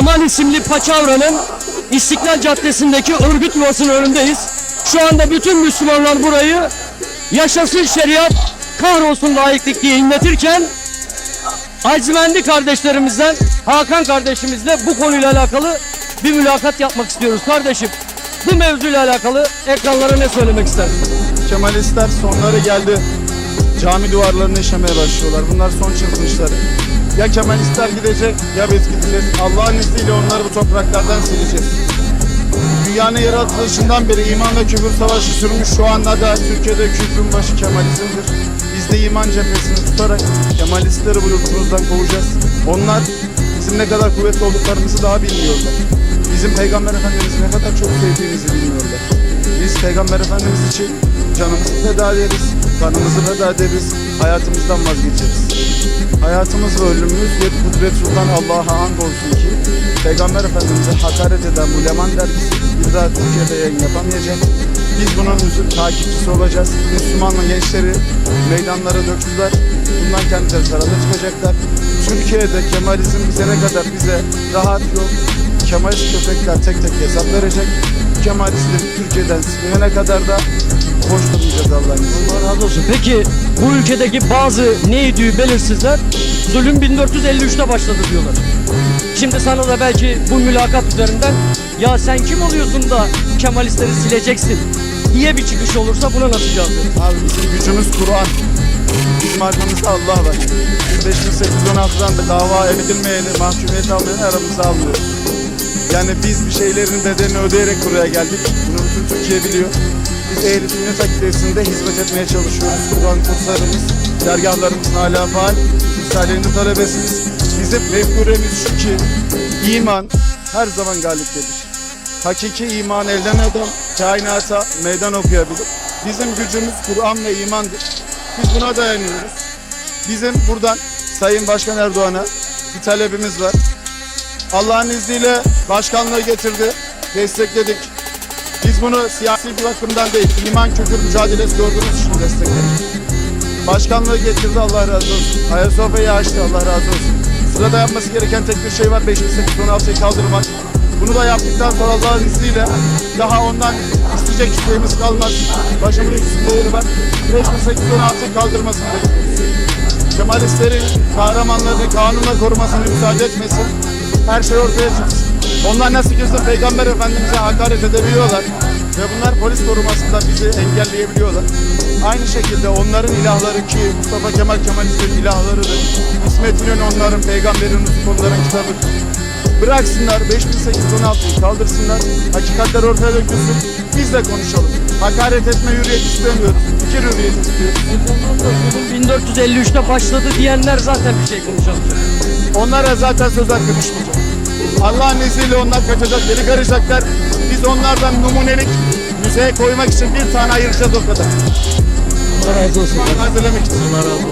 Kemal isimli Paçavra'nın İstiklal Caddesi'ndeki örgüt yuvasının önündeyiz. Şu anda bütün Müslümanlar burayı yaşasın şeriat, kahrolsun laiklik diye inletirken Acimendi kardeşlerimizden Hakan kardeşimizle bu konuyla alakalı bir mülakat yapmak istiyoruz. Kardeşim bu mevzuyla alakalı ekranlara ne söylemek istersin? Kemalistler sonları geldi. Cami duvarlarını işemeye başlıyorlar. Bunlar son çırpınışları. Ya Kemalistler gidecek ya biz gideceğiz. Allah'ın izniyle onları bu topraklardan sileceğiz. Dünyanın yaratılışından beri iman ve küfür savaşı sürmüş. Şu anda da Türkiye'de küfrün başı Kemalizmdir. Biz de iman cephesini tutarak Kemalistleri bu yurtumuzdan kovacağız. Onlar bizim ne kadar kuvvetli olduklarımızı daha bilmiyorlar. Bizim Peygamber Efendimiz'i ne kadar çok sevdiğimizi bilmiyorlar. Biz Peygamber Efendimiz için canımızı feda ederiz, kanımızı feda ederiz, hayatımızdan vazgeçeriz. Hayatımız ve ölümümüz yet kudret sultan Allah'a and olsun ki Peygamber Efendimiz'e hakaret eden bu Leman dergisi bir daha Türkiye'de yayın yapamayacak. Biz bunun takipçisi olacağız. Müslümanlı gençleri meydanlara döktüler. Bundan kendileri zararlı çıkacaklar. Türkiye'de Kemalizm bize ne kadar bize rahat yok. Kemalist köpekler tek tek hesap verecek. Kemalistleri Türkiye'den silinene kadar da boş durmayacağız Allah'ın. Allah razı olsun. Peki bu ülkedeki bazı neydi belirsizler zulüm 1453'te başladı diyorlar. Şimdi sana da belki bu mülakat üzerinden ya sen kim oluyorsun da Kemalistleri sileceksin diye bir çıkış olursa buna nasıl cevap? Abi bizim gücümüz Kur'an. Bizim arkamızda Allah var. Biz 5816'dan da dava edilmeyeni, mahkumiyet almayanı aramıza almıyoruz. Yani biz bir şeylerin bedelini ödeyerek buraya geldik. Bunu bütün Türkiye biliyor. Biz ehl-i sünnet akidesinde hizmet etmeye çalışıyoruz. Kur'an kurslarımız, dergahlarımız hala faal. Risale'nin talebesiniz. Bizim mefkuremiz şu ki iman her zaman galip gelir. Hakiki iman elden adam kainata meydan okuyabilir. Bizim gücümüz Kur'an ve imandır. Biz buna dayanıyoruz. Bizim buradan Sayın Başkan Erdoğan'a bir talebimiz var. Allah'ın izniyle başkanlığı getirdi, destekledik. Biz bunu siyasi bir bakımdan değil, iman küfür mücadelesi gördüğümüz için destekledik. Başkanlığı getirdi Allah razı olsun. Ayasofya'yı açtı Allah razı olsun. Sırada yapması gereken tek bir şey var 5816'yı kaldırmak. Bunu da yaptıktan sonra Allah'ın izniyle daha ondan isteyecek isteğimiz kalmaz. Başımın üstünde yeri var. 5816'yı kaldırmasını bekliyoruz. Kemalistlerin kahramanlarını kanunla korumasını müsaade etmesin. Her şey ortaya çıksın. Onlar nasıl bizim Peygamber Efendimiz'e hakaret edebiliyorlar ve bunlar polis korumasında bizi engelleyebiliyorlar. Aynı şekilde onların ilahları ki Mustafa Kemal Kemalistlerin ilahlarıdır. İsmet İnönü onların, Peygamberin Nutuk onların kitabıdır. Bıraksınlar 5816'yı kaldırsınlar. Hakikatler ortaya dökülsün. Biz de konuşalım. Hakaret etme hürriyet istemiyoruz. Fikir hürriyeti istiyoruz. Zulüm 1453'te başladı diyenler zaten bir şey konuşamıyor. Onlara zaten söz hakkı düşmeyecek. Allah'ın izniyle onlar kaçacak, geri karışacaklar. Biz onlardan numunelik müzeye koymak için bir tane ayıracağız o kadar. Allah razı olsun. Hazırlamak için. Allah razı olsun.